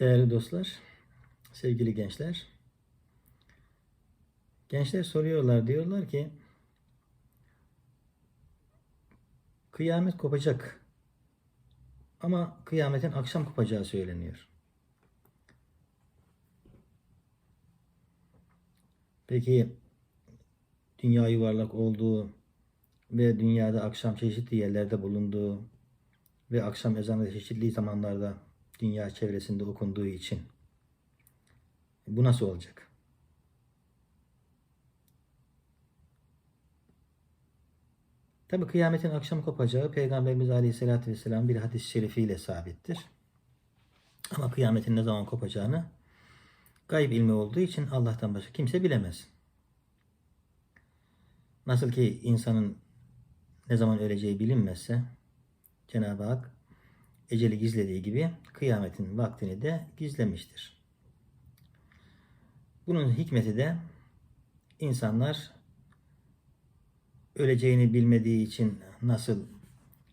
Değerli dostlar, sevgili gençler. Gençler soruyorlar, diyorlar ki kıyamet kopacak. Ama kıyametin akşam kopacağı söyleniyor. Peki dünya yuvarlak olduğu ve dünyada akşam çeşitli yerlerde bulunduğu ve akşam ezanı çeşitli zamanlarda dünya çevresinde okunduğu için bu nasıl olacak? Tabi kıyametin akşam kopacağı Peygamberimiz Aleyhisselatü Vesselam bir hadis-i şerifiyle sabittir. Ama kıyametin ne zaman kopacağını gayb ilmi olduğu için Allah'tan başka kimse bilemez. Nasıl ki insanın ne zaman öleceği bilinmezse Cenab-ı Hak eceli gizlediği gibi kıyametin vaktini de gizlemiştir. Bunun hikmeti de insanlar öleceğini bilmediği için nasıl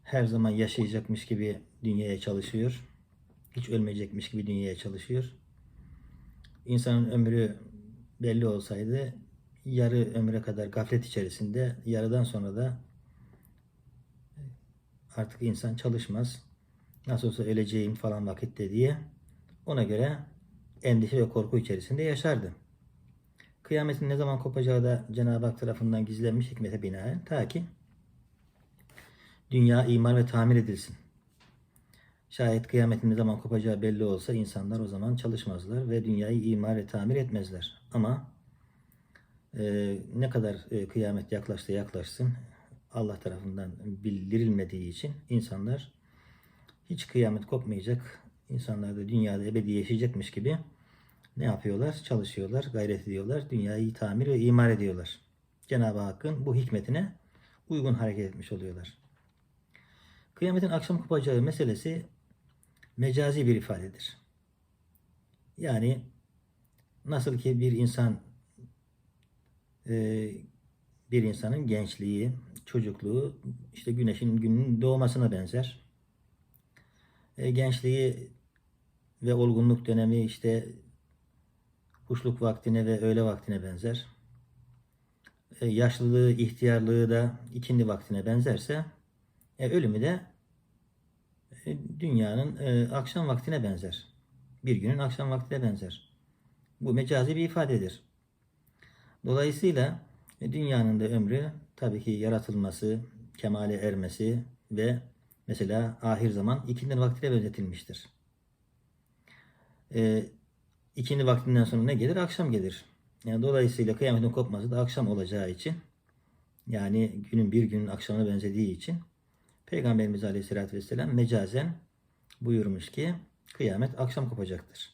her zaman yaşayacakmış gibi dünyaya çalışıyor, hiç ölmeyecekmiş gibi dünyaya çalışıyor. İnsanın ömrü belli olsaydı yarı ömre kadar gaflet içerisinde, yarıdan sonra da artık insan çalışmaz. Nasıl olsa öleceğim falan vakitte diye ona göre endişe ve korku içerisinde yaşardı. Kıyametin ne zaman kopacağı da Cenab-ı Hak tarafından gizlenmiş hikmete binaen ta ki dünya imar ve tamir edilsin. Şayet kıyametin ne zaman kopacağı belli olsa insanlar o zaman çalışmazlar ve dünyayı imar ve tamir etmezler. Ama e, ne kadar e, kıyamet yaklaştı yaklaşsın Allah tarafından bildirilmediği için insanlar hiç kıyamet kopmayacak, insanlar da dünyada ebedi yaşayacakmış gibi ne yapıyorlar? Çalışıyorlar, gayret ediyorlar, dünyayı tamir ve imar ediyorlar. Cenab-ı Hakk'ın bu hikmetine uygun hareket etmiş oluyorlar. Kıyametin akşam kopacağı meselesi mecazi bir ifadedir. Yani nasıl ki bir insan e, bir insanın gençliği, çocukluğu işte güneşin günün doğmasına benzer. E, gençliği ve olgunluk dönemi işte kuşluk vaktine ve öğle vaktine benzer. E, yaşlılığı, ihtiyarlığı da ikindi vaktine benzerse e, ölümü de e, dünyanın e, akşam vaktine benzer. Bir günün akşam vaktine benzer. Bu mecazi bir ifadedir. Dolayısıyla dünyanın da ömrü tabii ki yaratılması, kemale ermesi ve mesela ahir zaman ikindi vaktine benzetilmiştir. E, ikindi vaktinden sonra ne gelir? Akşam gelir. Yani dolayısıyla kıyametin kopması da akşam olacağı için yani günün bir günün akşamına benzediği için Peygamberimiz Aleyhisselatü Vesselam mecazen buyurmuş ki kıyamet akşam kopacaktır.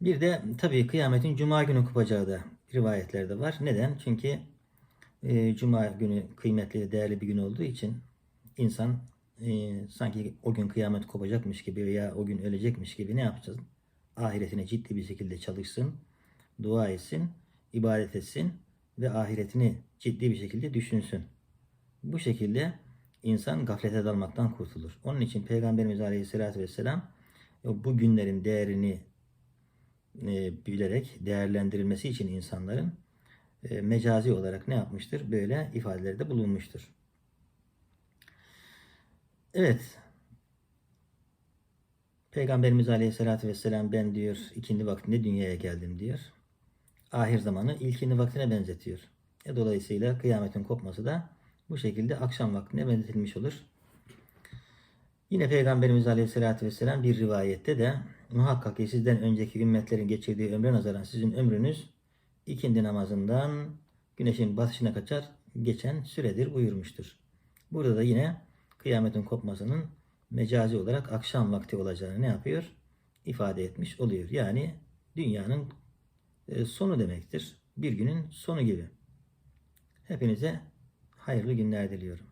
Bir de tabii kıyametin cuma günü kopacağı da rivayetlerde var. Neden? Çünkü e, cuma günü kıymetli, değerli bir gün olduğu için insan e, sanki o gün kıyamet kopacakmış gibi veya o gün ölecekmiş gibi ne yapacağız? Ahiretine ciddi bir şekilde çalışsın, dua etsin, ibadet etsin ve ahiretini ciddi bir şekilde düşünsün. Bu şekilde insan gaflete dalmaktan kurtulur. Onun için Peygamberimiz Aleyhisselatü Vesselam bu günlerin değerini e, bilerek değerlendirilmesi için insanların e, mecazi olarak ne yapmıştır? Böyle ifadelerde bulunmuştur. Evet. Peygamberimiz Aleyhisselatü Vesselam ben diyor ikindi vaktinde dünyaya geldim diyor. Ahir zamanı ilkindi vaktine benzetiyor. E, dolayısıyla kıyametin kopması da bu şekilde akşam vaktine benzetilmiş olur. Yine Peygamberimiz Aleyhisselatü Vesselam bir rivayette de muhakkak ki sizden önceki ümmetlerin geçirdiği ömre nazaran sizin ömrünüz ikindi namazından güneşin batışına kaçar geçen süredir buyurmuştur. Burada da yine kıyametin kopmasının mecazi olarak akşam vakti olacağını ne yapıyor? ifade etmiş oluyor. Yani dünyanın e, sonu demektir. Bir günün sonu gibi. Hepinize hayırlı günler diliyorum.